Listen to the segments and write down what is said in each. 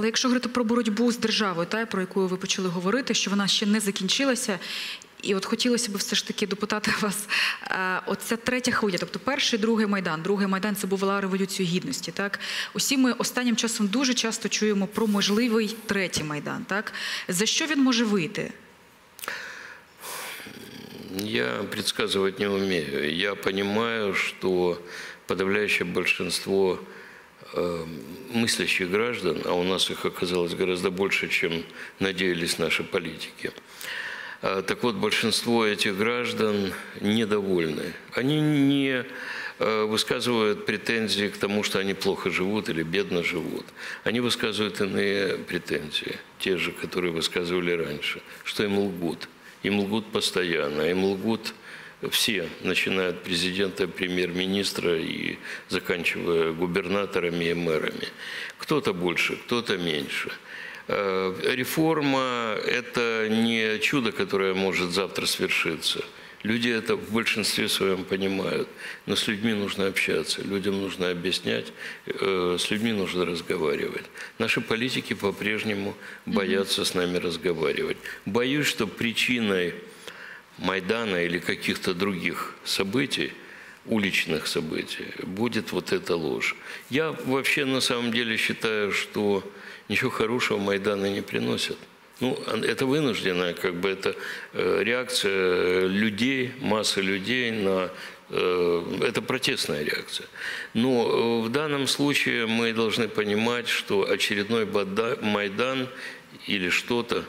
Але якщо говорити про боротьбу з державою, та про яку ви почали говорити, що вона ще не закінчилася. І от хотілося б все ж таки допитати вас, е, оця третя хвиля, тобто перший, другий майдан. Другий майдан це була революція гідності. Так усі ми останнім часом дуже часто чуємо про можливий третій майдан. Так за що він може вийти? Я предсказывать не умею. Я понимаю, что подавляющее большинство мыслящих граждан, а у нас их оказалось гораздо больше, чем надеялись наши политики. А, Так вот, большинство этих граждан недовольны. Они не э, высказывают претензии к тому, что они плохо живут или бедно живут. Они высказывают иные претензии, те же, которые высказывали раньше, что им лгут. Им лгут постоянно, им лгут все, начиная от президента, премьер-министра и заканчивая губернаторами и мэрами. Кто-то больше, кто-то меньше. Э, Реформа – это не чудо, которое может завтра свершиться. Люди это в большинстве своем понимают. Но с людьми нужно общаться, людям нужно объяснять, э, с людьми нужно разговаривать. Наши политики по-прежнему боятся с нами разговаривать. Боюсь, что причиной Майдана или каких-то других событий, уличных событий, будет вот эта ложь. Я вообще на самом деле считаю, что ничего хорошего Майдана не приносит. Ну, это вынужденная, как бы, это э, реакция людей, массы людей на... э, Это протестная реакция. Но э, в данном случае мы должны понимать, что очередной Майдан или что-то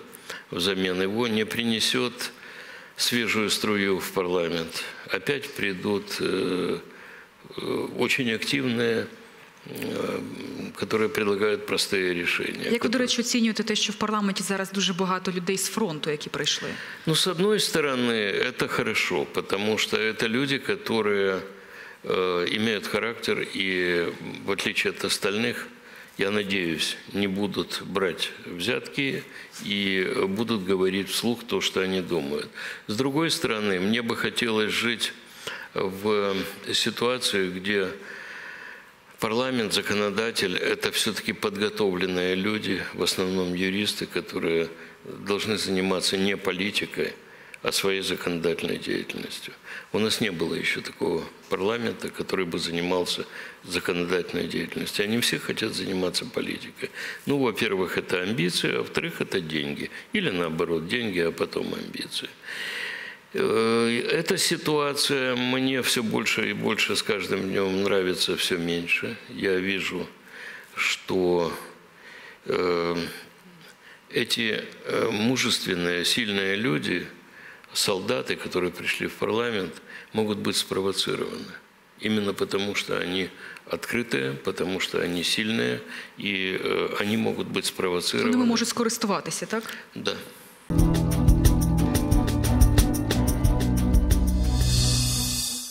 взамен его не принесет свежую струю в парламент. Опять придут э, э, очень активные, э, которые предлагают простые решения. Як ви, до которые- речі, оцінюєте те, що в парламенті зараз дуже багато людей з фронту, які прийшли? Ну, с одной стороны, это хорошо, потому что это люди, которые э, имеют характер и, в отличие от остальных, я надеюсь, не будут брать взятки и будут говорить вслух то, что они думают. С другой стороны, мне бы хотелось жить в ситуации, где Парламент, законодатель – это все-таки подготовленные люди, в основном юристы, которые должны заниматься не политикой, а своей законодательной деятельностью. У нас не было еще такого парламента, который бы занимался законодательной деятельностью. Они все хотят заниматься политикой. Ну, во-первых, это амбиции, а во-вторых, это деньги. Или наоборот, деньги, а потом амбиции. Э, Эта ситуация мне все больше и больше с каждым днем нравится все меньше. Я вижу, что э, эти э, мужественные, сильные люди, солдаты, которые пришли в парламент, могут быть спровоцированы. Именно потому, что они открытые, потому что они сильные, и э, они могут быть спровоцированы. можуть скористуватися, так? Да.